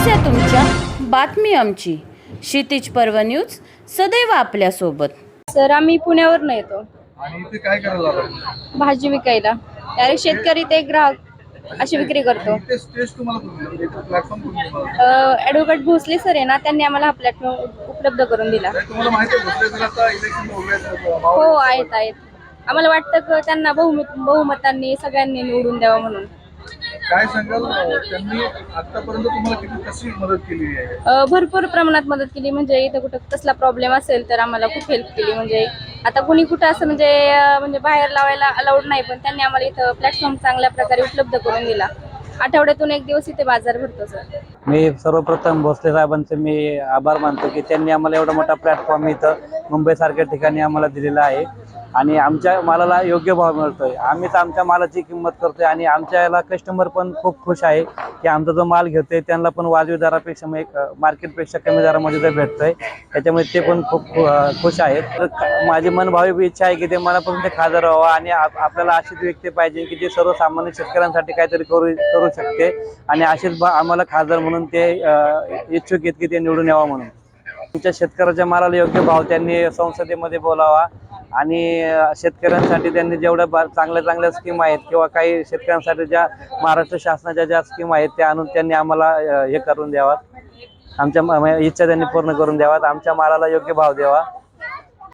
समस्या तुमच्या बातमी आमची. क्षितिज पर्व न्यूज सदैव आपल्यासोबत. सर आम्ही पुण्यावरून येतो. आणि इथे काय करायला आला भाजी विकायला. त्यावेळी शेतकरी ते ग्राहक अशी विक्री करतो. इथे स्टेज तुम्हाला कुठलं इथे प्लॅटफॉर्म कुठून तुम्हाला ॲडव्होकेट भोसले सर आहे ना त्यांनी आम्हाला हा प्लॅटफॉर्म उपलब्ध करून दिला. नाही, तुम्हाला माहिती आहे भोसले सर आता इलेक्शन उभे आहेत मावळ हो आहेत आहेत. आम्हाला वाटतं की त्यांना बहुमत बहुमतांनी सगळ्यांनी निवडून द्यावं म्हणून. काय सांगाल? त्यांनी आतापर्यंत तुम्हाला किती कशी मदत केली आहे? अ, भरपूर प्रमाणात मदत केली. म्हणजे इथं कुठं कसला प्रॉब्लेम असेल तर आम्हाला खूप हेल्प केली. म्हणजे आता कुणी कुठं असं म्हणजे अ, म्हणजे बाहेर लावायला अलाउड नाही पण त्यांनी आम्हाला इथं प्लॅटफॉर्म चांगल्या प्रकारे उपलब्ध करून दिला. आठवड्यातून एक दिवस इथे बाजार भरतो सर मी सर्वप्रथम भोसले साहेबांचे मी आभार मानतो की त्यांनी आम्हाला एवढा मोठा प्लॅटफॉर्म इथं मुंबईसारख्या ठिकाणी आम्हाला दिलेला आहे. आणि आमच्या मालाला योग्य भाव मिळतोय. आम्हीच आमच्या मालाची किंमत करतोय आणि आमच्या याला कस्टमर पण खूप खुश आहे की आमचा जो माल घेतोय त्यांना पण वाजवी दरापेक्षा मग एक मार्केटपेक्षा कमी दरामध्ये ते भेटतोय त्याच्यामुळे ते पण खूप खुश आहेत. तर माझी मनभावी इच्छा आहे की ते मनापासून ते खासदार व्हावं आणि आप- आपल्याला अशीच व्यक्ती पाहिजे की जे सर्वसामान्य शेतकऱ्यांसाठी काहीतरी करू करू शकते आणि अशीच आम्हाला खासदार म्हणून ते इच्छुक आहेत की ते निवडून यावं म्हणून. आमच्या शेतकऱ्याच्या मालाला योग्य भाव त्यांनी संसदेमध्ये बोलावा. आणि शेतकऱ्यांसाठी त्यांनी जेवढ्या बा- चांगल्या चांगल्या स्कीम आहेत किंवा काही शेतकऱ्यांसाठी ज्या महाराष्ट्र शासनाच्या ज्या स्कीम आहेत त्या आणून त्यांनी आम्हाला हे करून द्यावात आमच्या इच्छा त्यांनी पूर्ण करून द्यावात आमच्या मालाला योग्य भाव द्यावा.